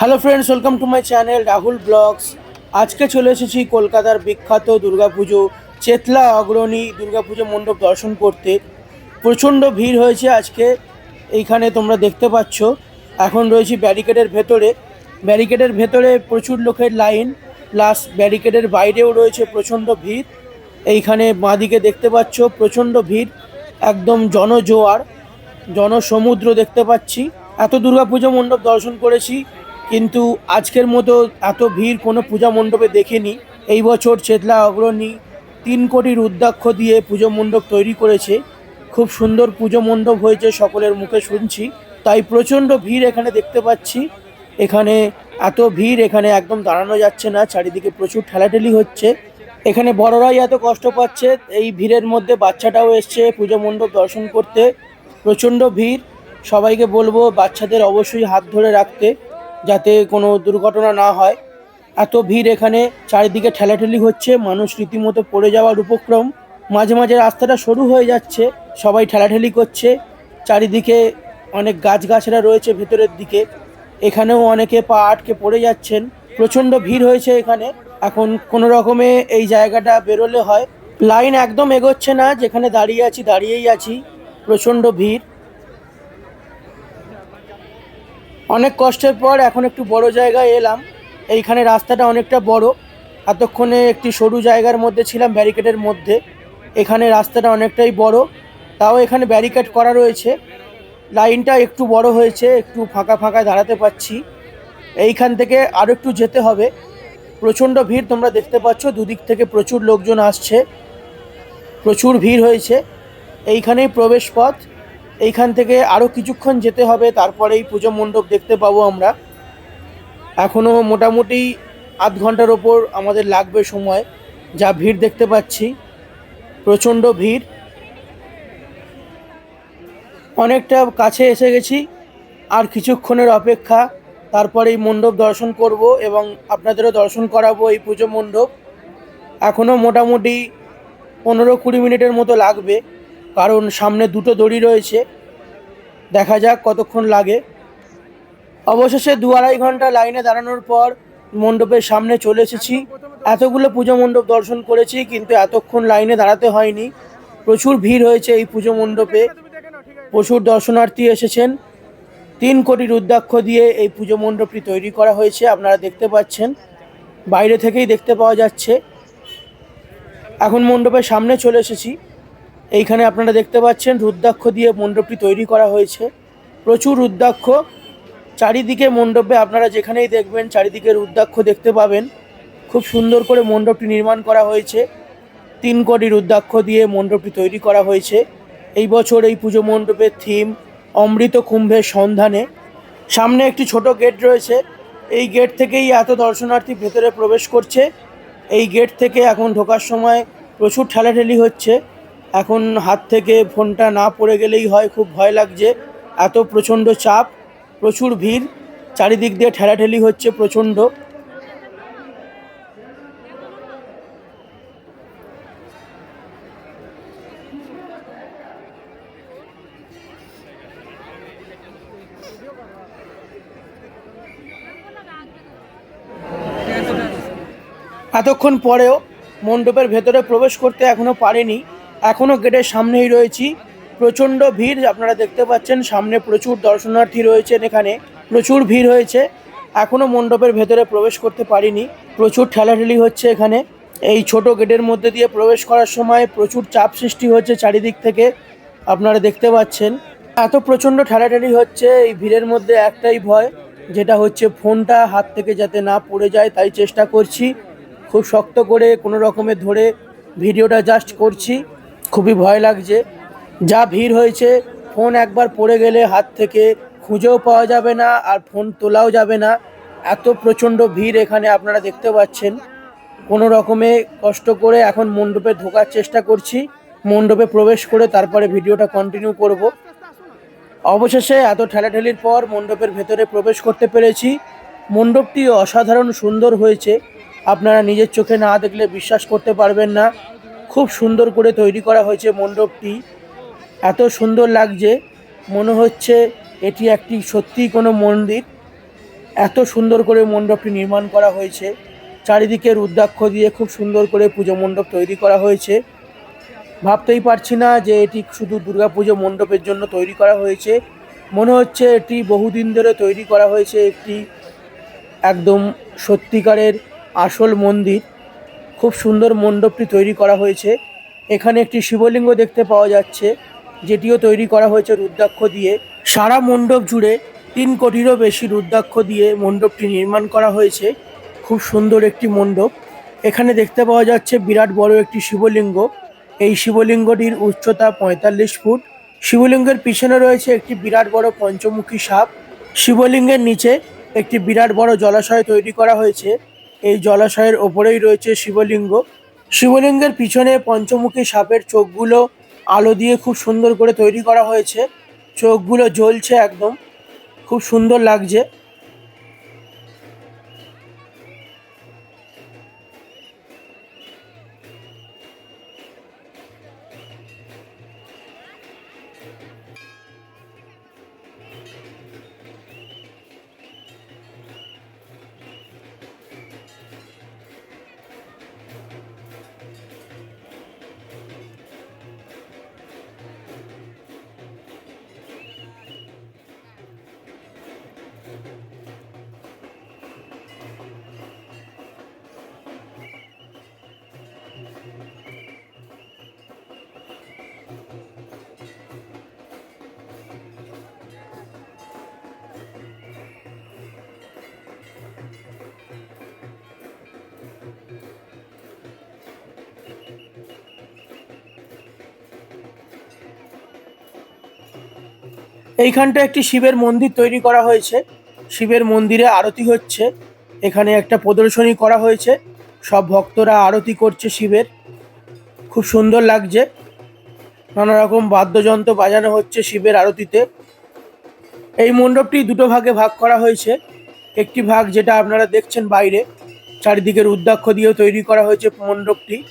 Hello friends welcome to my channel Rahul vlogs আজকে চলে এসেছি কলকাতার বিখ্যাত দুর্গাপুজো, চেতলা অগ্রণী দুর্গাপুজো মণ্ডপ দর্শন করতে। প্রচণ্ড ভিড় হয়েছে আজকে, এইখানে তোমরা দেখতে পাচ্ছ। এখন রয়েছি ব্যারিকেডের ভেতরে। ব্যারিকেডের ভেতরে প্রচুর লোকের লাইন, প্লাস ব্যারিকেডের বাইরেও রয়েছে প্রচণ্ড ভিড়। এইখানে বাঁদিকে দেখতে পাচ্ছ, প্রচণ্ড ভিড়, একদম জনজোয়ার, জনসমুদ্র দেখতে পাচ্ছি। এত দুর্গাপুজো মণ্ডপ দর্শন করেছি কিন্তু আজকের মতো এত ভিড় কোনো পূজা মণ্ডপে দেখিনি। এই বছর চেতলা অগ্রণী তিন কোটি রুদ্রাক্ষ দিয়ে পুজো মণ্ডপ তৈরি করেছে। খুব সুন্দর পুজো মণ্ডপ হয়েছে সকলের মুখে শুনছি। তাই প্রচণ্ড ভিড় এখানে দেখতে পাচ্ছি। এখানে এত ভিড় এখানে একদম দাঁড়ানো যাচ্ছে না, চারিদিকে প্রচুর ঠেলাঠেলি হচ্ছে। এখানে বড়রাই এত কষ্ট পাচ্ছে, এই ভিড়ের মধ্যে বাচ্চাটাও এসছে পুজো মণ্ডপ দর্শন করতে। প্রচণ্ড ভিড়, সবাইকে বলব বাচ্চাদের অবশ্যই হাত ধরে রাখতে। যাতে কোনো দুর্ঘটনা না হয়। এত ভিড় এখানে, চারিদিকে ঠেলাঠেলি হচ্ছে, মানুষ রীতিমতো পড়ে যাওয়ার উপক্রম। মাঝে মাঝে রাস্তাটা সরু হয়ে যাচ্ছে, সবাই ঠেলাঠেলি করছে। চারিদিকে অনেক গাছগাছরা রয়েছে ভেতরের দিকে। এখানেও অনেকে পা আটকে পড়ে যাচ্ছেন। প্রচণ্ড ভিড় হয়েছে এখানে। এখন কোনো রকমে এই জায়গাটা বেরোলে হয়। লাইন একদম এগোচ্ছে না, যেখানে দাঁড়িয়ে আছি, দাঁড়িয়েই আছি। প্রচণ্ড ভিড়। অনেক কষ্টের পর এখন একটু বড় জায়গায় এলাম। এইখানে রাস্তাটা অনেকটা বড়। এতক্ষণে একটি সরু জায়গার মধ্যে ছিলাম, ব্যারিকেডের মধ্যে। এখানে রাস্তাটা অনেকটাই বড়। তাও এখানে ব্যারিকেড করা রয়েছে। লাইনটা একটু বড় হয়েছে, একটু ফাঁকা ফাঁকা দাঁড়াতে পাচ্ছি এইখান থেকে আরও একটু যেতে হবে। প্রচণ্ড ভিড় তোমরা দেখতে পাচ্ছ, দুদিক থেকে প্রচুর লোকজন আসছে। প্রচুর ভিড় হয়েছে। এইখানেই প্রবেশ পথ। এইখান থেকে আরও কিছুক্ষণ যেতে হবে, তারপরেই পুজো মণ্ডপ দেখতে পাবো আমরা। এখনও মোটামুটি আধ ঘণ্টার ওপর আমাদের লাগবে সময়, যা ভিড় দেখতে পাচ্ছি। প্রচণ্ড ভিড়। অনেকটা কাছে এসে গেছি, আর কিছুক্ষণের অপেক্ষা। তারপরে এই মণ্ডপ দর্শন করব এবং আপনাদেরও দর্শন করাবো এই পুজো মণ্ডপ। এখনও মোটামুটি পনেরো কুড়ি মিনিটের মতো লাগবে। কারণ সামনে দুটো দড়ি রয়েছে। দেখা যাক কতক্ষণ লাগে। অবশেষে দু আড়াই ঘণ্টা লাইনে দাঁড়ানোর পর মণ্ডপের সামনে চলে এসেছি। এতগুলো পুজো মণ্ডপ দর্শন করেছি, কিন্তু এতক্ষণ লাইনে দাঁড়াতে হয়নি। প্রচুর ভিড় হয়েছে এই পুজো মণ্ডপে। প্রচুর দর্শনার্থী এসেছেন। তিন কোটি রুদ্রাক্ষ দিয়ে এই পুজো মণ্ডপটি তৈরি করা হয়েছে, আপনারা দেখতে পাচ্ছেন। বাইরে থেকেই দেখতে পাওয়া যাচ্ছে। এখন মণ্ডপের সামনে চলে এসেছি। এইখানে আপনারা দেখতে পাচ্ছেন রুদ্রাক্ষ দিয়ে মণ্ডপটি তৈরি করা হয়েছে। প্রচুর রুদ্রাক্ষ। চারিদিকে মণ্ডপে আপনারা যেখানেই দেখবেন চারিদিকে রুদ্রাক্ষ দেখতে পাবেন। খুব সুন্দর করে মণ্ডপটি নির্মাণ করা হয়েছে। তিন কোটি রুদ্রাক্ষ দিয়ে মণ্ডপটি তৈরি করা হয়েছে। এই বছর এই পুজো মণ্ডপের থিম অমৃত কুম্ভের সন্ধানে। সামনে একটি ছোট গেট রয়েছে। এই গেট থেকেই এত দর্শনার্থী ভেতরে প্রবেশ করছে। এই গেট থেকে এখন ঢোকার সময় প্রচুর ঠেলাঠেলি হচ্ছে। এখন হাত থেকে ফোনটা না পড়ে গেলেই হয়, খুব ভয় লাগছে। এত প্রচণ্ড চাপ, প্রচুর ভিড়, চারিদিক দিয়ে ঠেলাঠেলি হচ্ছে প্রচণ্ড। এতক্ষণ পরেও মণ্ডপের ভেতরে প্রবেশ করতে এখনও পারিনি। এখনও গেটের সামনেই রয়েছি। প্রচণ্ড ভিড়, আপনারা দেখতে পাচ্ছেন, সামনে প্রচুর দর্শনার্থী রয়েছেন এখানে। প্রচুর ভিড় হয়েছে। এখনও মণ্ডপের ভেতরে প্রবেশ করতে পারিনি। প্রচুর ঠেলাঠেলি হচ্ছে এখানে। এই ছোট গেটের মধ্যে দিয়ে প্রবেশ করার সময় প্রচুর চাপ সৃষ্টি হচ্ছে চারিদিক থেকে। আপনারা দেখতে পাচ্ছেন। এত প্রচণ্ড ঠেলাঠেলি হচ্ছে, এই ভিড়ের মধ্যে একটাই ভয়, যেটা হচ্ছে ফোনটা হাত থেকে যাতে না পড়ে যায়, তাই চেষ্টা করছি। খুব শক্ত করে কোনো রকমে ধরে ভিডিওটা জাস্ট করছি। খুবই ভয় লাগছে। যা ভিড় হয়েছে, ফোন একবার পড়ে গেলে হাত থেকে খুঁজেও পাওয়া যাবে না আর ফোন তোলাও যাবে না। এত প্রচণ্ড ভিড় এখানে আপনারা দেখতে পাচ্ছেন। কোনো রকমে কষ্ট করে এখন মণ্ডপে ঢোকার চেষ্টা করছি। মণ্ডপে প্রবেশ করে তারপরে ভিডিওটা কন্টিনিউ করব। অবশেষে এত ঠেলাঠেলির পর মণ্ডপের ভেতরে প্রবেশ করতে পেরেছি। মণ্ডপটি অসাধারণ সুন্দর হয়েছে। আপনারা নিজের চোখে না দেখলে বিশ্বাস করতে পারবেন না। খুব সুন্দর করে তৈরি করা হয়েছে মণ্ডপটি। এত সুন্দর লাগছে, মনে হচ্ছে এটি একটি সত্যিই কোনো মন্দির। এত সুন্দর করে মণ্ডপটি নির্মাণ করা হয়েছে। চারিদিকে রুদ্রাক্ষ দিয়ে খুব সুন্দর করে পুজো মণ্ডপ তৈরি করা হয়েছে। ভাবতেই পারছি না যে এটি শুধু দুর্গাপুজো মণ্ডপের জন্য তৈরি করা হয়েছে। মনে হচ্ছে এটি বহুদিন ধরে তৈরি করা হয়েছে একটি একদম সত্যিকারের আসল মন্দির। খুব সুন্দর মণ্ডপটি তৈরি করা হয়েছে। এখানে একটি শিবলিঙ্গ দেখতে পাওয়া যাচ্ছে, যেটিও তৈরি করা হয়েছে রুদ্রাক্ষ দিয়ে। সারা মণ্ডপ জুড়ে তিন কোটিরও বেশি রুদ্রাক্ষ দিয়ে মণ্ডপটি নির্মাণ করা হয়েছে। খুব সুন্দর একটি মণ্ডপ। এখানে দেখতে পাওয়া যাচ্ছে বিরাট বড় একটি শিবলিঙ্গ। এই শিবলিঙ্গটির উচ্চতা পঁয়তাল্লিশ ফুট। শিবলিঙ্গের পিছনে রয়েছে একটি বিরাট বড় পঞ্চমুখী সাপ। শিবলিঙ্গের নিচে একটি বিরাট বড় জলাশয় তৈরি করা হয়েছে। এই জলাশয়ের ওপরেই রয়েছে শিবলিঙ্গ। শিবলিঙ্গের পিছনে পঞ্চমুখী সাপের চোখগুলো আলো দিয়ে খুব সুন্দর করে তৈরি করা হয়েছে। চোখগুলো জ্বলছে একদম। খুব সুন্দর লাগছে। এইখানটা একটি শিবের মন্দির তৈরি করা হয়েছে। শিবের মন্দিরে আরতি হচ্ছে। এখানে একটা প্রদর্শনী করা হয়েছে। সব ভক্তরা আরতি করছে শিবের। খুব সুন্দর লাগছে। নানা রকম বাদ্যযন্ত্র বাজানো হচ্ছে শিবের আরতিতে। এই মণ্ডপটি দুটো ভাগে ভাগ করা হয়েছে। একটি ভাগ যেটা আপনারা দেখছেন বাইরে চারিদিকে রুদ্রাক্ষ দিয়েও তৈরি করা হয়েছে মণ্ডপটি।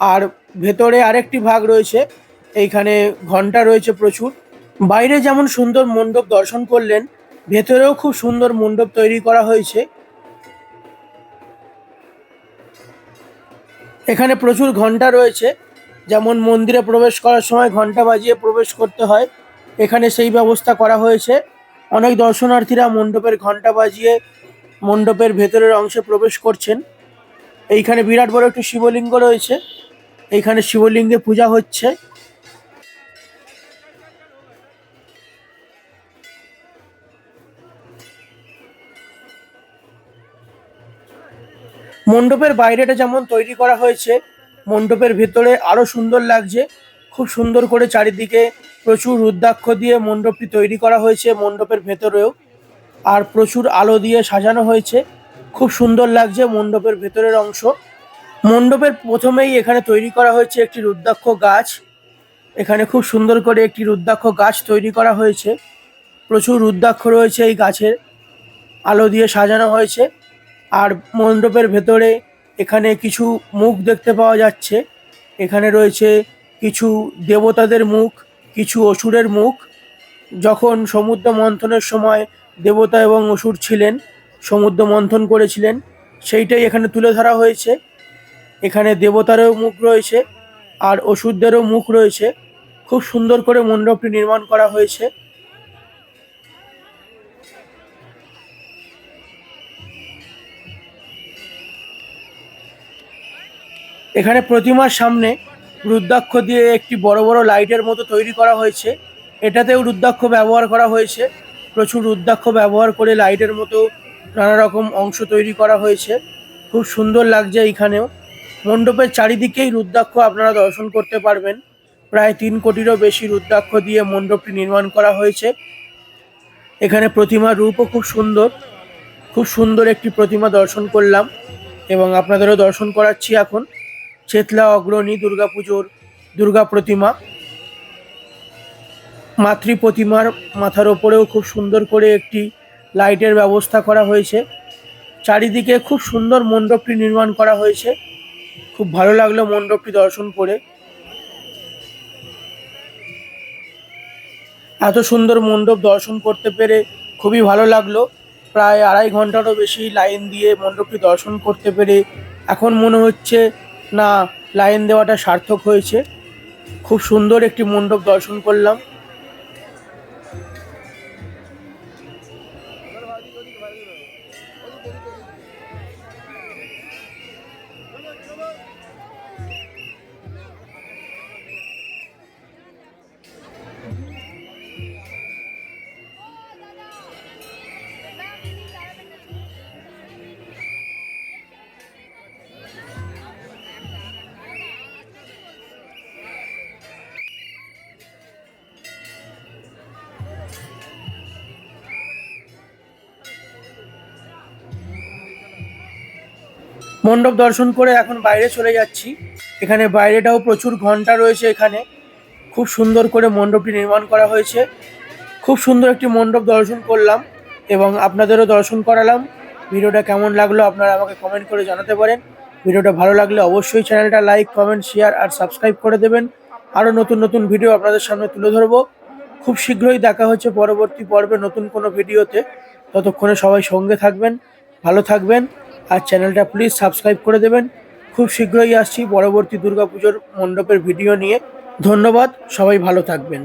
আর ভেতরে আরেকটি ভাগ রয়েছে। এইখানে ঘণ্টা রয়েছে প্রচুর। বাইরে যেমন সুন্দর মণ্ডপ দর্শন করলেন, ভেতরেও খুব সুন্দর মণ্ডপ তৈরি করা হয়েছে। এখানে প্রচুর ঘণ্টা রয়েছে, যেমন মন্দিরে প্রবেশ করার সময় ঘণ্টা বাজিয়ে প্রবেশ করতে হয়। এখানে সেই ব্যবস্থা করা হয়েছে। অনেক দর্শনার্থীরা মণ্ডপের ঘণ্টা বাজিয়ে মণ্ডপের ভেতরের অংশে প্রবেশ করছেন। এইখানে বিরাট বড় একটি শিবলিঙ্গ রয়েছে। এইখানে শিবলিঙ্গে পূজা হচ্ছে। মণ্ডপের বাইরেটা যেমন তৈরি করা হয়েছে, মণ্ডপের ভেতরে আরও সুন্দর লাগছে। খুব সুন্দর করে চারিদিকে প্রচুর রুদ্রাক্ষ দিয়ে মণ্ডপটি তৈরি করা হয়েছে মণ্ডপের ভেতরেও। আর প্রচুর আলো দিয়ে সাজানো হয়েছে। খুব সুন্দর লাগছে মণ্ডপের ভেতরের অংশ। মণ্ডপের প্রথমেই এখানে তৈরি করা হয়েছে একটি রুদ্রাক্ষ গাছ। এখানে খুব সুন্দর করে একটি রুদ্রাক্ষ গাছ তৈরি করা হয়েছে। প্রচুর রুদ্রাক্ষ রয়েছে এই গাছের। আলো দিয়ে সাজানো হয়েছে। আর মণ্ডপের ভেতরে এখানে কিছু মুখ দেখতে পাওয়া যাচ্ছে। এখানে রয়েছে কিছু দেবতাদের মুখ, কিছু অসুরের মুখ। যখন সমুদ্র মন্থনের সময় দেবতা এবং অসুর ছিলেন, সমুদ্র মন্থন করেছিলেন, সেইটাই এখানে তুলে ধরা হয়েছে। এখানে দেবতারও মুখ রয়েছে আর অসুরদেরও মুখ রয়েছে। খুব সুন্দর করে মণ্ডপটি নির্মাণ করা হয়েছে। এখানে প্রতিমার সামনে রুদ্রাক্ষ দিয়ে একটি বড় বড় লাইটের মতো তৈরি করা হয়েছে। এটাতেও রুদ্রাক্ষ ব্যবহার করা হয়েছে। প্রচুর রুদ্রাক্ষ ব্যবহার করে লাইটের মতো নানা রকম অংশ তৈরি করা হয়েছে। খুব সুন্দর লাগছে এইখানেও। মণ্ডপের চারিদিকেই রুদ্রাক্ষ আপনারা দর্শন করতে পারবেন। প্রায় তিন কোটিরও বেশি রুদ্রাক্ষ দিয়ে মণ্ডপটি নির্মাণ করা হয়েছে। এখানে প্রতিমার রূপও খুব সুন্দর। খুব সুন্দর একটি প্রতিমা দর্শন করলাম এবং আপনাদেরও দর্শন করাচ্ছি এখন। চেতলা অগ্রণী দুর্গাপুজোর দুর্গা প্রতিমা মাতৃ প্রতিমার মাথার ওপরেও খুব সুন্দর করে একটি লাইটের ব্যবস্থা করা হয়েছে। চারিদিকে খুব সুন্দর মণ্ডপটি নির্মাণ করা হয়েছে। খুব ভালো লাগল মণ্ডপটি দর্শন করে। এত সুন্দর মণ্ডপ দর্শন করতে পেরে খুবই ভালো লাগল। প্রায় আড়াই ঘন্টারও বেশি লাইন দিয়ে মণ্ডপটি দর্শন করতে পেরে এখন মনে হচ্ছে না লাইন দেওয়াটা সার্থক হয়েছে। খুব সুন্দর একটি মণ্ডপ দর্শন করলাম। মণ্ডপ দর্শন করে এখন বাইরে চলে যাচ্ছি। এখানে বাইরেটাও প্রচুর ঘণ্টা রয়েছে এখানে। খুব সুন্দর করে মণ্ডপটি নির্মাণ করা হয়েছে। খুব সুন্দর একটি মণ্ডপ দর্শন করলাম এবং আপনাদেরও দর্শন করালাম। ভিডিওটা কেমন লাগল আপনারা আমাকে কমেন্ট করে জানাতে পারেন। ভিডিওটা ভালো লাগলে অবশ্যই চ্যানেলটা লাইক কমেন্ট শেয়ার আর সাবস্ক্রাইব করে দেবেন। আরও নতুন নতুন ভিডিও আপনাদের সামনে তুলে ধরবো। খুব শীঘ্রই দেখা হচ্ছে পরবর্তী পর্বে নতুন কোনো ভিডিওতে। ততক্ষণে সবাই সঙ্গে থাকবেন, ভালো থাকবেন। আর চ্যানেলটা প্লিজ সাবস্ক্রাইব করে দেবেন। খুব শীঘ্রই আসছি পরবর্তী দুর্গাপুজোর মণ্ডপের ভিডিও নিয়ে। ধন্যবাদ, সবাই ভালো থাকবেন।